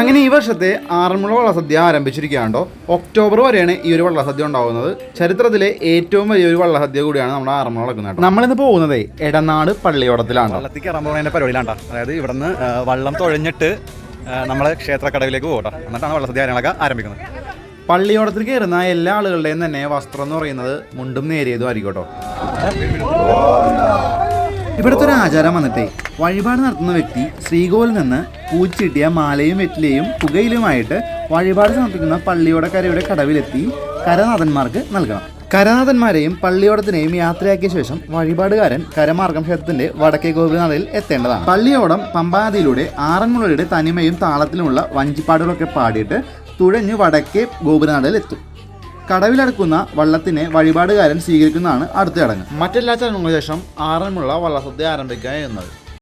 അങ്ങനെ ഈ വർഷത്തെ ആറന്മുള വള്ളസദ്യ ആരംഭിച്ചിരിക്കുകയാണ്ടോ ഒക്ടോബർ വരെയാണ് ഈ ഒരു വള്ളസദ്യ ഉണ്ടാവുന്നത് ചരിത്രത്തിലെ ഏറ്റവും വലിയ ഒരു വള്ളസദ്യ കൂടിയാണ് നമ്മുടെ ആറന്മുള നടക്കുന്നത്. നമ്മളിന്ന് പോകുന്നത് എടനാട് പള്ളിയോടത്തിലാണ്. വള്ളത്തിൽ കയറാൻ പോകുന്നതിന്റെ പരിപാടിയിലാണ്ടാ. അതായത് ഇവിടുന്ന് വള്ളം തുഴഞ്ഞിട്ട് നമ്മൾ ക്ഷേത്രക്കടവിലേക്ക് പോകട്ടെ എന്നിട്ടാണ് വള്ളസദ്യ കാര്യങ്ങളൊക്കെ ആരംഭിക്കുന്നത്. പള്ളിയോടത്തിൽ കയറുന്ന എല്ലാ ആളുകളുടെയും തന്നെ വസ്ത്രം എന്ന് പറയുന്നത് മുണ്ടും നേരിയതും ആയിരിക്കും കേട്ടോ. ഇവിടുത്തെ ഒരു ആചാരം വന്നിട്ടേ. വഴിപാട് നടത്തുന്ന വ്യക്തി ശ്രീകോവിൽ നിന്ന് പൂച്ചിട്ടിയ മാലയും വെറ്റിലയും പുകയിലുമായിട്ട് വഴിപാട് സമർപ്പിക്കുന്ന പള്ളിയോടക്കരയുടെ കടവിലെത്തി കരനാഥന്മാർക്ക് നൽകണം. കരനാഥന്മാരെയും പള്ളിയോടത്തിനെയും യാത്രയാക്കിയ ശേഷം വഴിപാടുകാരൻ കരമാർഗം ക്ഷേത്രത്തിന്റെ വടക്കേ ഗോപുരനടയിൽ എത്തേണ്ടതാണ്. പള്ളിയോടം പമ്പാനദിയിലൂടെ ആറന്മുളയുടെ തനിമയും താളത്തിലുമുള്ള വഞ്ചിപ്പാടുകളൊക്കെ പാടിയിട്ട് തുഴഞ്ഞു വടക്കേ ഗോപുരനടയിൽ എത്തും. കടവിലടക്കുന്ന വള്ളത്തിനെ വഴിപാടുകാരൻ സ്വീകരിക്കുന്നതാണ് അടുത്ത ചടങ്ങ് മറ്റെല്ലാ ചടങ്ങുകൾക്ക് ശേഷം ആറന്മുള വള്ളസദ്യ ആരംഭിക്കുക എന്നത്.